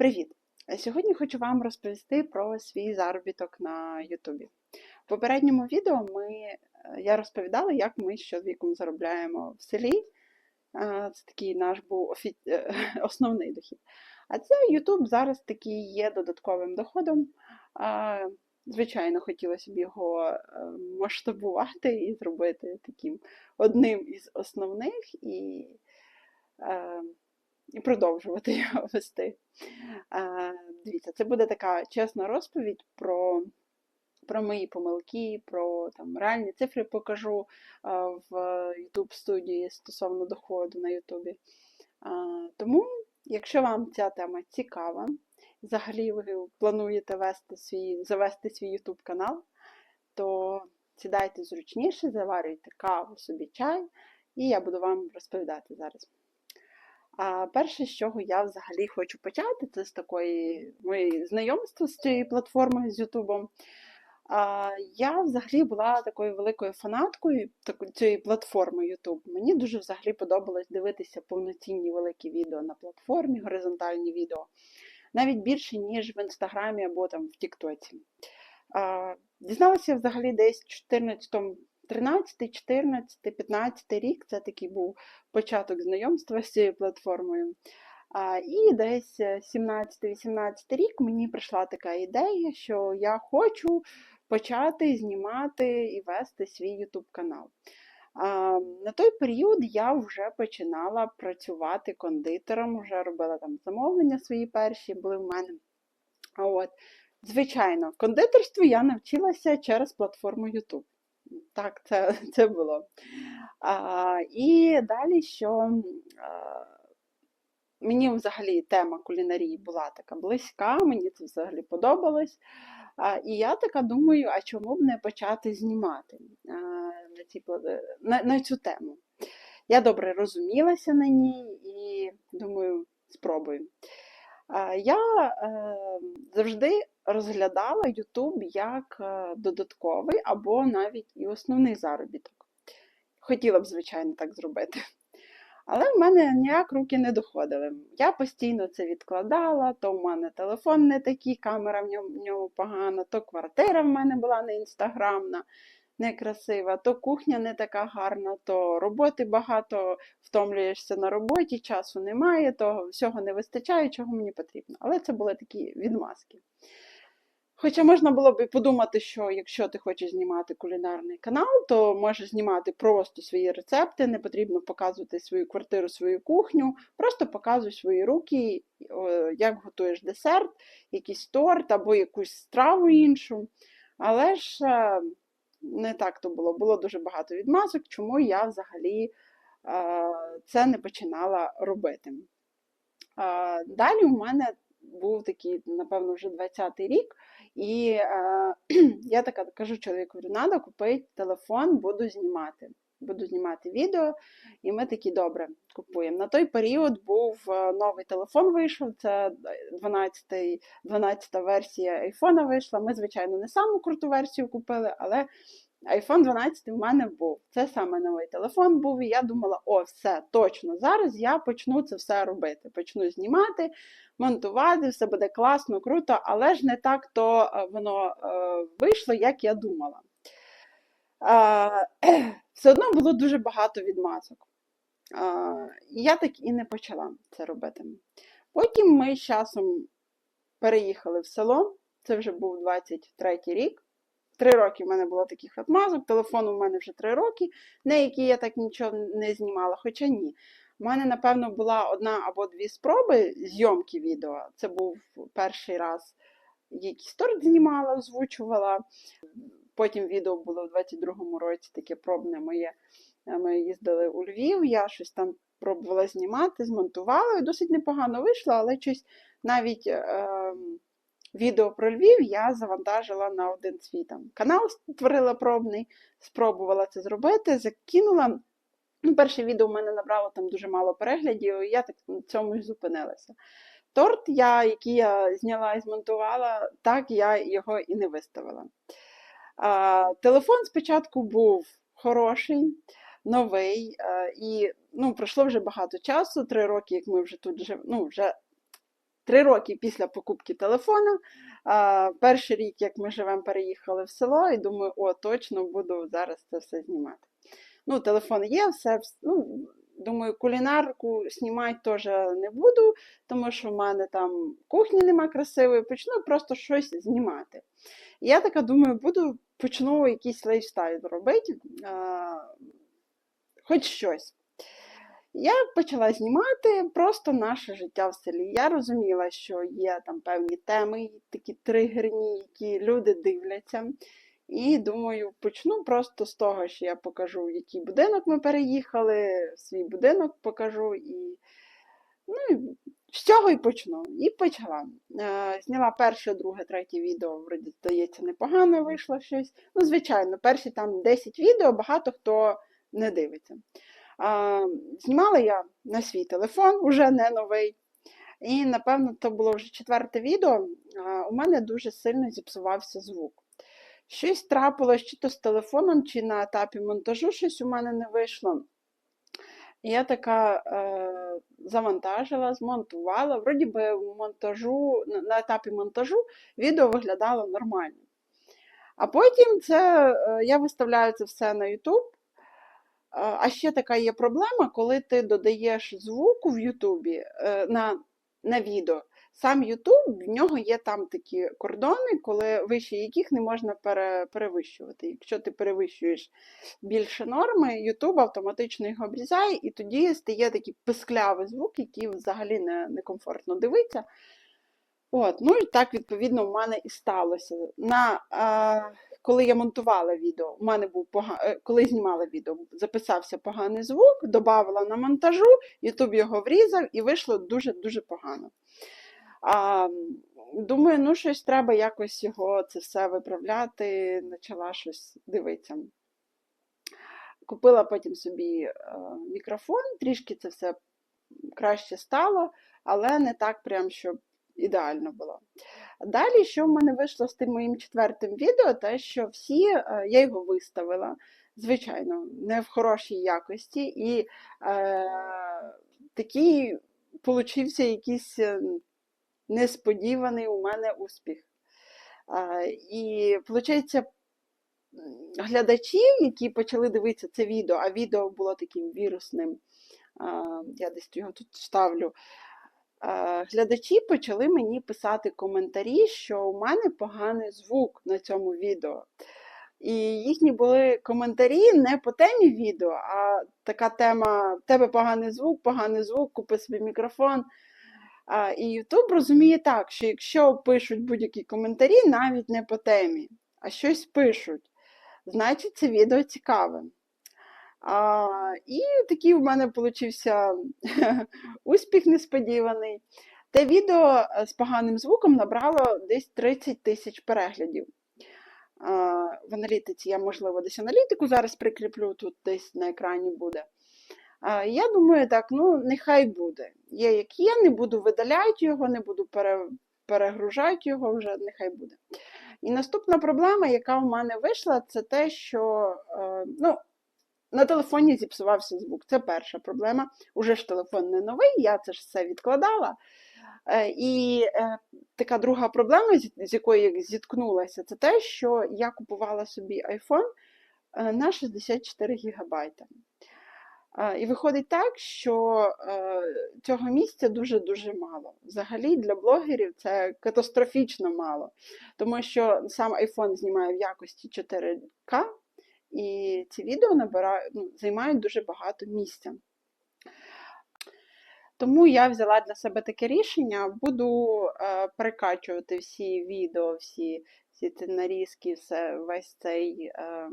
Привіт! Сьогодні хочу вам розповісти про свій заробіток на Ютубі. В попередньому відео ми, е, я розповідала, як ми з чоловіком заробляємо в селі. Це такий наш був офі... е, основний дохід. А це Ютуб зараз такий є додатковим доходом. Звичайно, хотілося б його е, масштабувати і зробити таким одним із основних і, і продовжувати його вести. Дивіться, це буде така чесна розповідь про, про мої помилки, про там, реальні цифри покажу в YouTube студії стосовно доходу на YouTube. Тому, якщо вам ця тема цікава, взагалі ви плануєте вести свій, завести свій YouTube канал, то сідайте зручніше, заварюйте каву собі чай, і я буду вам розповідати зараз. А перше, з чого я взагалі хочу почати, це з такої моєї знайомства з цією платформою з Ютубом. Я взагалі була такою великою фанаткою цієї платформи YouTube. Мені дуже взагалі подобалось дивитися повноцінні великі відео на платформі, горизонтальні відео, навіть більше, ніж в Інстаграмі або там в Тіктоці. Дізналася взагалі десь в 14 13, 14, 15 рік, це такий був початок знайомства з цією платформою. І десь 17-18 рік мені прийшла така ідея, що я хочу почати знімати і вести свій YouTube канал. На той період я вже починала працювати кондитером, вже робила там замовлення свої перші, були в мене. От, звичайно, кондитерству я навчилася через платформу YouTube. Так, це, це було. А, і далі, що а, мені взагалі тема кулінарії була така близька, мені це взагалі подобалось. А, і я така думаю, а чому б не почати знімати а, на, ці, на, на цю тему? Я добре розумілася на ній і думаю, спробую. А, Я е, завжди розглядала YouTube як е, додатковий або навіть і основний заробіток. Хотіла б, звичайно, так зробити. Але в мене ніяк руки не доходили. Я постійно це відкладала, то в мене телефон не такий, камера в ньому, в ньому погана, то квартира в мене була не інстаграмна, некрасива, то кухня не така гарна, то роботи багато, втомлюєшся на роботі, часу немає, то всього не вистачає, чого мені потрібно. Але це були такі відмазки. Хоча можна було б і подумати, що якщо ти хочеш знімати кулінарний канал, то можеш знімати просто свої рецепти, не потрібно показувати свою квартиру, свою кухню, просто показуй свої руки, як готуєш десерт, якийсь торт або якусь страву іншу. Але ж е, не так то було. Було дуже багато відмазок, чому я взагалі е, це не починала робити. Е, Далі у мене був такий, напевно, вже 20-й рік, і е, я така кажу чоловіку, треба купити телефон, буду знімати. Буду знімати відео, і ми такі добре купуємо. На той період був новий телефон вийшов, це 12 12 версія айфона вийшла. Ми, звичайно, не саму круту версію купили, але iPhone 12 в мене був. Це саме новий телефон був, і я думала, о, все, точно, зараз я почну це все робити. Почну знімати, монтувати, все буде класно, круто, але ж не так то е, воно е, вийшло, як я думала. Все одно було дуже багато відмазок. Я так і не почала це робити. Потім ми з часом переїхали в село, це вже був 23 рік. Три роки в мене було таких відмазок, телефон у мене вже три роки, на які я так нічого не знімала, хоча ні. У мене, напевно, була одна або дві спроби зйомки відео. Це був перший раз, якийсь торт знімала, озвучувала. Потім відео було в 22-му році таке пробне моє. Ми їздили у Львів, я щось там пробувала знімати, змонтувала, і досить непогано вийшло, але щось навіть. Е Відео про Львів я завантажила на один свій там канал, створила пробний, спробувала це зробити, закинула. Ну, Перше відео в мене набрало там дуже мало переглядів, і я так на цьому і зупинилася. Торт, я, який я зняла і змонтувала, так я його і не виставила. А, Телефон спочатку був хороший, новий, а, і ну, пройшло вже багато часу, три роки, як ми вже тут живемо, ну, вже три роки після покупки телефона. Перший рік, як ми живемо, переїхали в село, і думаю, о, точно буду зараз це все знімати. Ну, телефон є, все. Ну, думаю, кулінарку знімати теж не буду, тому що в мене там кухні нема красивої, почну просто щось знімати. Я така думаю, буду почну якийсь лайфстайл робити, а, хоч щось. Я почала знімати просто наше життя в селі. Я розуміла, що є там певні теми, такі тригерні, які люди дивляться. І думаю, почну просто з того, що я покажу, в який будинок ми переїхали, свій будинок покажу і ну, і з цього і почну. І почала. Е, зняла перше, друге, третє відео, вроді, здається, непогано вийшло щось. Ну, звичайно, перші там 10 відео багато хто не дивиться. Знімала я на свій телефон, уже не новий. І, напевно, то було вже четверте відео. У мене дуже сильно зіпсувався звук. Щось трапилось чи то з телефоном, чи на етапі монтажу щось у мене не вийшло. Я така е, завантажила, змонтувала. Вроді би монтажу, на етапі монтажу відео виглядало нормально. А потім це, е, я виставляю це все на YouTube. А ще така є проблема, коли ти додаєш звуку в Ютубі е, на, на відео. Сам Ютуб, в нього є там такі кордони, коли вище яких не можна пере, перевищувати. Якщо ти перевищуєш більше норми, Ютуб автоматично їх обрізає, і тоді стає такий писклявий звук, який взагалі не, некомфортно дивитися. От, ну і так, відповідно, в мене і сталося. На, е, коли я монтувала відео, у мене був пога... е, коли знімала відео, записався поганий звук, додавала на монтажу, Ютуб його врізав і вийшло дуже-дуже погано. А, думаю, ну щось треба якось його це все виправляти, почала щось дивитися. Купила потім собі е, мікрофон, трішки це все краще стало, але не так прям, щоб ідеально було. Далі, що в мене вийшло з тим моїм четвертим відео, те, що всі, е, я його виставила, звичайно, не в хорошій якості, і е, такий получився якийсь е, несподіваний у мене успіх. Е, і, виходить, глядачі, які почали дивитися це відео, а відео було таким вірусним, а, я десь його тут ставлю. А, Глядачі почали мені писати коментарі, що у мене поганий звук на цьому відео. І їхні були коментарі не по темі відео, а така тема: в тебе поганий звук, поганий звук, купи собі мікрофон. І YouTube розуміє так, що якщо пишуть будь-які коментарі, навіть не по темі, а щось пишуть, значить це відео цікаве. А, і такий у мене получився успіх несподіваний. Те відео е, з поганим звуком набрало десь 30 тисяч переглядів. А, в аналітиці я, можливо, десь аналітику зараз прикріплю, тут десь на екрані буде. А, я думаю, так, ну, нехай буде. Є як є, не буду видаляти його, не буду пере, перегружати його вже, нехай буде. І наступна проблема, яка в мене вийшла, це те, що е, ну, на телефоні зіпсувався звук. Це перша проблема. Уже ж телефон не новий, я це ж все відкладала. Е, і е, така друга проблема, з, якою я зіткнулася, це те, що я купувала собі iPhone е, на 64 гігабайта. І виходить так, що цього місця дуже-дуже мало. Взагалі для блогерів це катастрофічно мало, тому що сам iPhone знімає в якості 4К, і ці відео набирають, ну, займають дуже багато місця. Тому я взяла для себе таке рішення, буду е, перекачувати всі відео, всі, всі ці нарізки, все, весь цей. Е,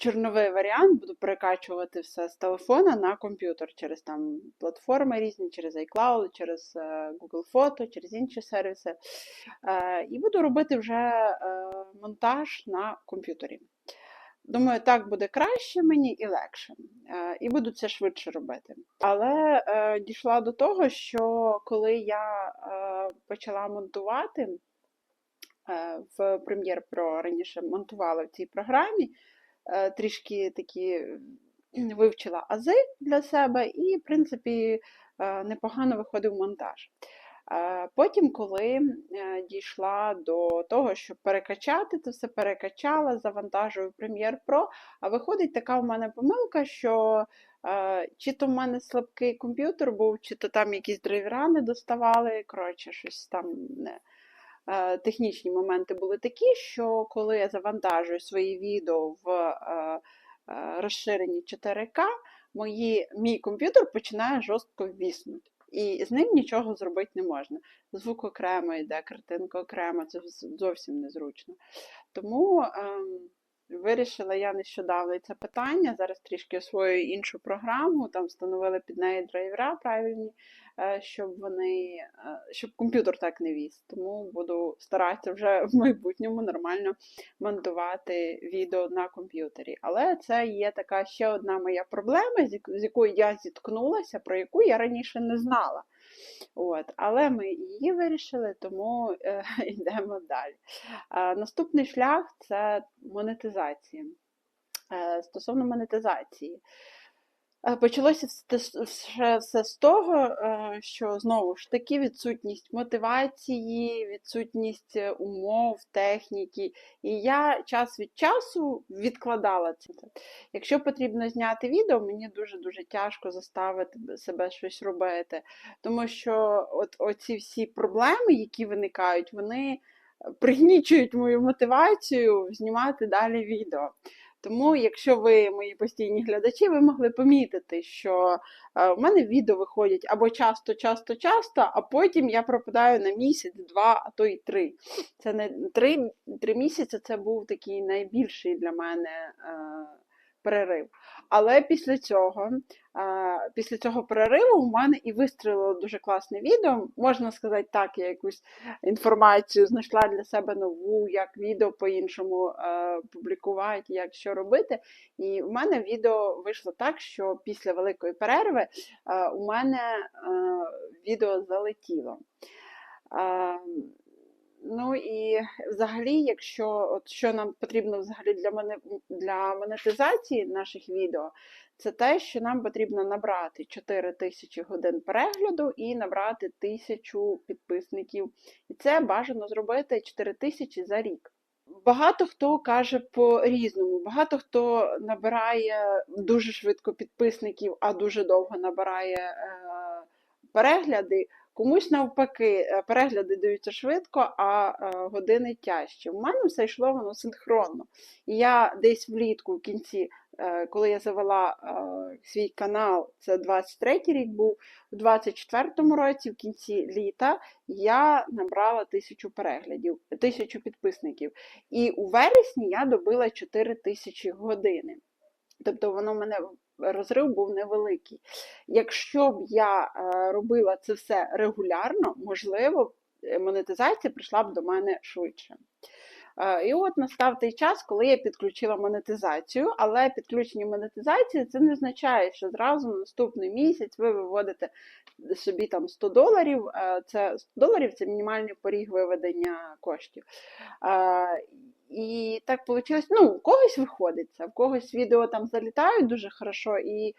чорновий варіант, буду перекачувати все з телефона на комп'ютер через там платформи різні, через iCloud, через е, Google Фото, через інші сервіси. Е, І буду робити вже е, монтаж на комп'ютері. Думаю, так буде краще мені і легше. І буду це швидше робити. Але дійшла до того, що коли я почала монтувати в Premiere Pro раніше монтувала в цій програмі, трішки такі вивчила ази для себе, і, в принципі, е, непогано виходив монтаж. Е, Потім, коли е, дійшла до того, щоб перекачати, це все перекачала, завантажую Premiere Pro, а виходить така в мене помилка, що е, чи то в мене слабкий комп'ютер був, чи то там якісь драйвера не доставали. Коротше, щось там не. Е, Технічні моменти були такі, що коли я завантажую свої відео в е, е, розширенні 4К, мої, мій комп'ютер починає жорстко віснути. І з ним нічого зробити не можна. Звук окремо йде, картинка окремо, це зовсім незручно. Тому ем, вирішила я нещодавно це питання. Зараз трішки освоюю іншу програму, там встановили під неї драйвера правильні, е, щоб вони, е, щоб комп'ютер так не віз. Тому буду старатися вже в майбутньому нормально монтувати відео на комп'ютері. Але це є така ще одна моя проблема, з якою я зіткнулася, про яку я раніше не знала. От, але ми її вирішили, тому е, йдемо далі. Е, наступний шлях це монетизація. Е, стосовно монетизації. Е, Почалося все, все, з того, е, що знову ж таки відсутність мотивації, відсутність е, умов, техніки. І я час від часу відкладала це. Якщо потрібно зняти відео, мені дуже-дуже тяжко заставити себе щось робити. Тому що от оці всі проблеми, які виникають, вони пригнічують мою мотивацію знімати далі відео. Тому, якщо ви мої постійні глядачі, ви могли помітити, що е, в мене відео виходять або часто, часто, часто, а потім я пропадаю на місяць, два, а то й три. Це не три, три місяці це був такий найбільший для мене е, перерив. Але після цього, після цього перериву у мене і вистрілило дуже класне відео. Можна сказати так, я якусь інформацію знайшла для себе нову, як відео по-іншому публікувати, як що робити. І в мене відео вийшло так, що після великої перерви у мене відео залетіло. Ну і взагалі, якщо от що нам потрібно взагалі для мене для монетизації наших відео, це те, що нам потрібно набрати 4 тисячі годин перегляду і набрати тисячу підписників. І це бажано зробити 4 тисячі за рік. Багато хто каже по-різному. Багато хто набирає дуже швидко підписників, а дуже довго набирає е, перегляди. Комусь навпаки, е, перегляди даються швидко, а е, години тяжче. У мене все йшло воно синхронно. І я десь влітку, в кінці, е, коли я завела свій канал, це 23-й рік був, у 24-му році, в кінці літа, я набрала тисячу переглядів, тисячу підписників. І у вересні я добила 4 тисячі години. Тобто воно мене розрив був невеликий. Якщо б я е, робила це все регулярно, можливо, монетизація прийшла б до мене швидше. Е, І от настав той час, коли я підключила монетизацію, але підключення монетизації це не означає, що зразу на наступний місяць ви виводите собі там 100 доларів. Е, Це 100 доларів це мінімальний поріг виведення коштів. І так вийшло, ну, у когось виходить в когось відео там залітають дуже хорошо, і е,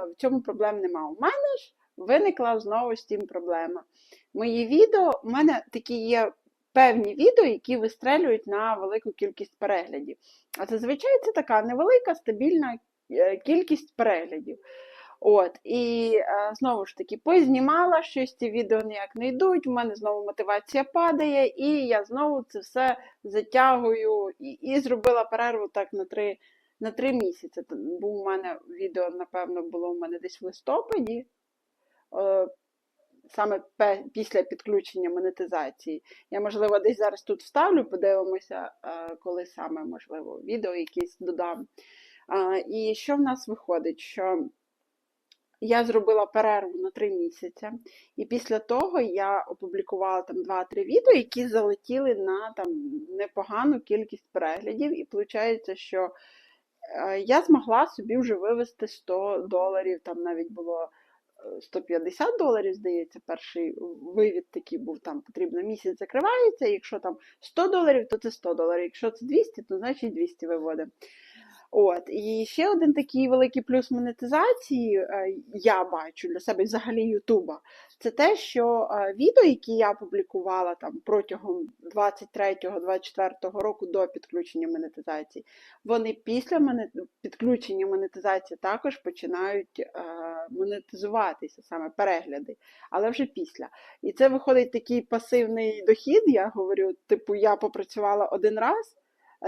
в цьому проблем нема. У мене ж виникла знову з тим проблема. Мої відео, у мене такі є певні відео, які вистрелюють на велику кількість переглядів. А зазвичай це така невелика стабільна е, кількість переглядів. От, і е, знову ж таки, познімала щось, ці відео ніяк не йдуть, у мене знову мотивація падає, і я знову це все затягую і, і зробила перерву так на три, на три місяці. Був у мене відео, напевно, було у мене десь в листопаді. Е, Саме після підключення монетизації. Я, можливо, десь зараз тут вставлю, подивимося, е, коли саме, можливо, відео якесь додам. І що в нас виходить? Що я зробила перерву на 3 місяці, і після того я опублікувала там 2-3 відео, які залетіли на там непогану кількість переглядів, і виходить, що е, я змогла собі вже вивести 100 доларів, там навіть було е, 150 доларів, здається, перший вивід такий був, там потрібно місяць закривається, якщо там 100 доларів, то це 100 доларів, якщо це 200, то значить 200 виводимо. От. І ще один такий великий плюс монетизації е, я бачу для себе взагалі Ютуба. Це те, що е, відео, які я публікувала там протягом 23-24 року до підключення монетизації, вони після моне- підключення монетизації також починають е, монетизуватися, саме перегляди, але вже після. І це виходить такий пасивний дохід. Я говорю, типу, я попрацювала один раз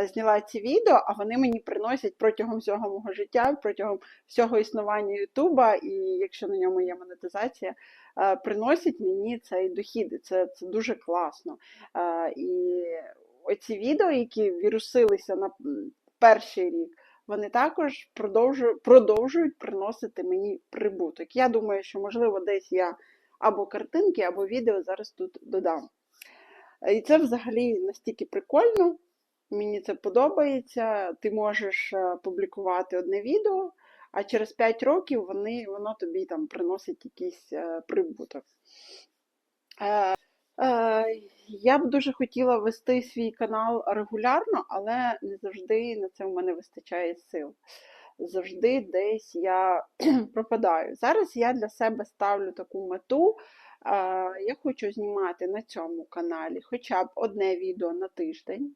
зняла ці відео, а вони мені приносять протягом всього мого життя, протягом всього існування Ютуба, і якщо на ньому є монетизація, е, приносять мені цей дохід. І це, це дуже класно. Е, І оці відео, які вірусилися на перший рік, вони також продовжують, продовжують приносити мені прибуток. Я думаю, що можливо десь я або картинки, або відео зараз тут додам. І це взагалі настільки прикольно. Мені це подобається. Ти можеш е, публікувати одне відео, а через 5 років вони, воно тобі там приносить якийсь е, прибуток. Е, я б дуже хотіла вести свій канал регулярно, але не завжди на це в мене вистачає сил. Завжди десь я пропадаю. Зараз я для себе ставлю таку мету. Я хочу знімати на цьому каналі хоча б одне відео на тиждень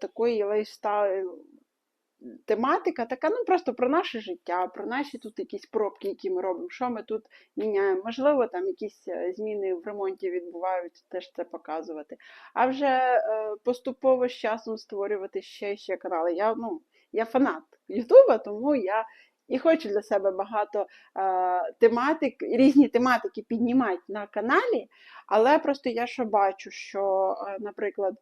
такої лайфстайл тематика, така ну просто про наше життя, про наші тут якісь пробки, які ми робимо, що ми тут міняємо. Можливо, там якісь е, зміни в ремонті відбуваються, теж це показувати. А вже е, поступово з часом створювати ще ще канали. Я, ну, я фанат Ютуба, тому я. І хочу для себе багато е, тематик, різні тематики піднімати на каналі, але просто я що бачу, що, е, наприклад,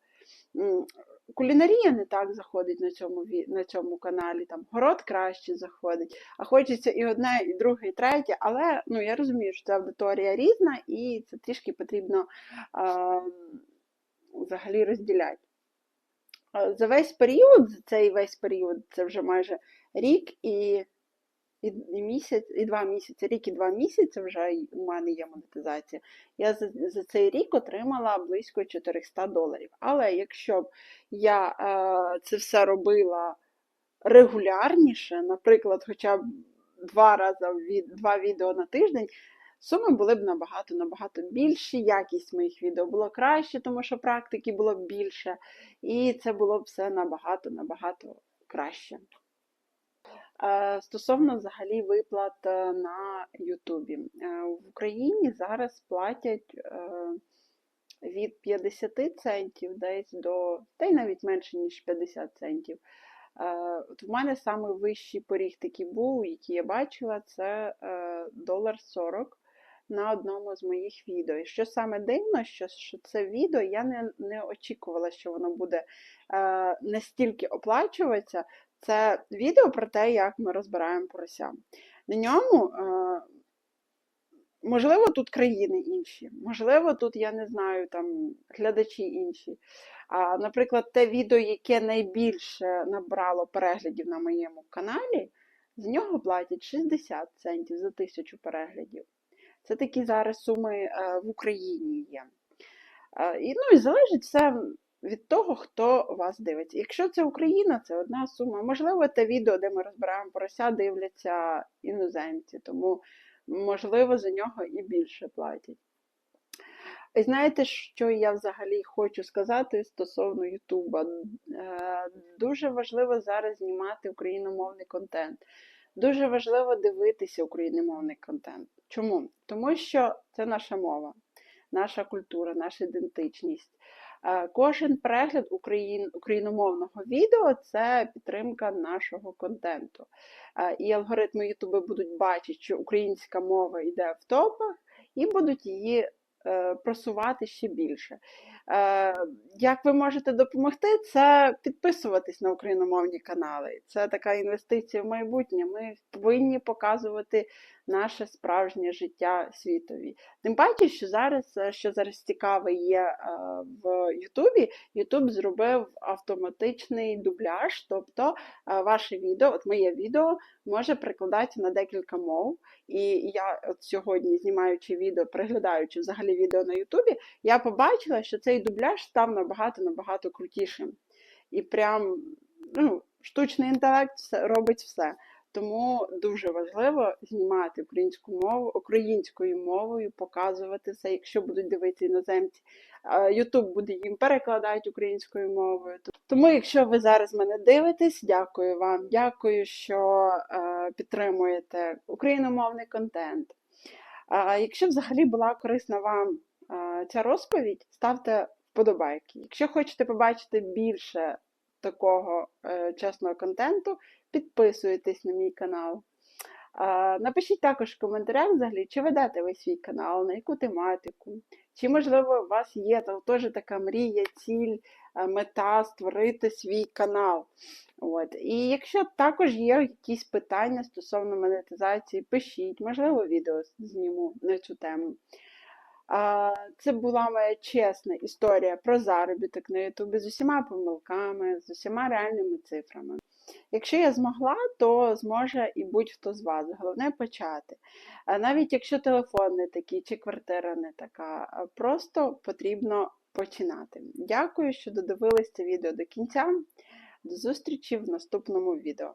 кулінарія не так заходить на цьому, на цьому каналі, там город краще заходить, а хочеться і одне, і друге, і третє, але ну, я розумію, що ця аудиторія різна, і це трішки потрібно е, взагалі розділяти. За весь період, за цей весь період, це вже майже рік і, і, місяць, і два місяці, рік і два місяці вже у мене є монетизація. Я за, за цей рік отримала близько 400 доларів. Але якщо б я е, це все робила регулярніше, наприклад, хоча б два рази від, два відео на тиждень, суми були б набагато набагато більші, якість моїх відео було краще, тому що практики було б більше, і це було б все набагато набагато краще. Е, Стосовно взагалі виплат е, на Ютубі. Е, В Україні зараз платять від 50 центів десь до, та й навіть менше, ніж 50 центів. От в мене саме вищий поріг такий був, який я бачила, це долар 40 на одному з моїх відео. І що саме дивно, що, що це відео я не, не очікувала, що воно буде е, настільки оплачуватися. Це відео про те, як ми розбираємо порося. На ньому, е, можливо, тут країни інші, можливо, тут, я не знаю, там глядачі інші. А, наприклад, те відео, яке найбільше набрало переглядів на моєму каналі, з нього платять 60 центів за тисячу переглядів. Це такі зараз суми е, в Україні є. Е, І, ну, і залежить все від того, хто вас дивиться. Якщо це Україна, це одна сума. Можливо, те відео, де ми розбираємо порося, дивляться іноземці, тому, можливо, за нього і більше платять. І знаєте, що я взагалі хочу сказати стосовно Ютуба? Е, Дуже важливо зараз знімати україномовний контент. Дуже важливо дивитися україномовний контент. Чому? Тому що це наша мова, наша культура, наша ідентичність. Е, Кожен перегляд україн, україномовного відео це підтримка нашого контенту. Е, І алгоритми Ютуби будуть бачити, що українська мова йде в топах, і будуть її е, просувати ще більше. Е, Як ви можете допомогти, це підписуватись на україномовні канали. Це така інвестиція в майбутнє. Ми повинні показувати наше справжнє життя світові. Тим паче, що зараз, е, що зараз цікаве є е, в Ютубі, Ютуб зробив автоматичний дубляж, тобто ваше відео, от моє відео, може перекладатися на декілька мов. І я от сьогодні, знімаючи відео, переглядаючи взагалі відео на Ютубі, я побачила, що цей дубляж став набагато набагато крутішим. І прям, ну, штучний інтелект робить все. Тому дуже важливо знімати українську мову українською мовою, показувати це, якщо будуть дивитися іноземці. Ютуб буде їм перекладати українською мовою. Тому, якщо ви зараз мене дивитесь, дякую вам. Дякую, що е, підтримуєте україномовний контент. Якщо взагалі була корисна вам ця розповідь, ставте вподобайки. Якщо хочете побачити більше такого е, чесного контенту, підписуйтесь на мій канал. Напишіть також в коментарях взагалі, чи ведете ви свій канал, на яку тематику, чи, можливо, у вас є теж така мрія, ціль, е, мета створити свій канал. От. І якщо також є якісь питання стосовно монетизації, пишіть, можливо, відео зніму на цю тему. Це була моя чесна історія про заробіток на Ютубі з усіма помилками, з усіма реальними цифрами. Якщо я змогла, то зможе і будь-хто з вас. Головне почати. Навіть якщо телефон не такий чи квартира не така, просто потрібно починати. Дякую, що додивились це відео до кінця. До зустрічі в наступному відео.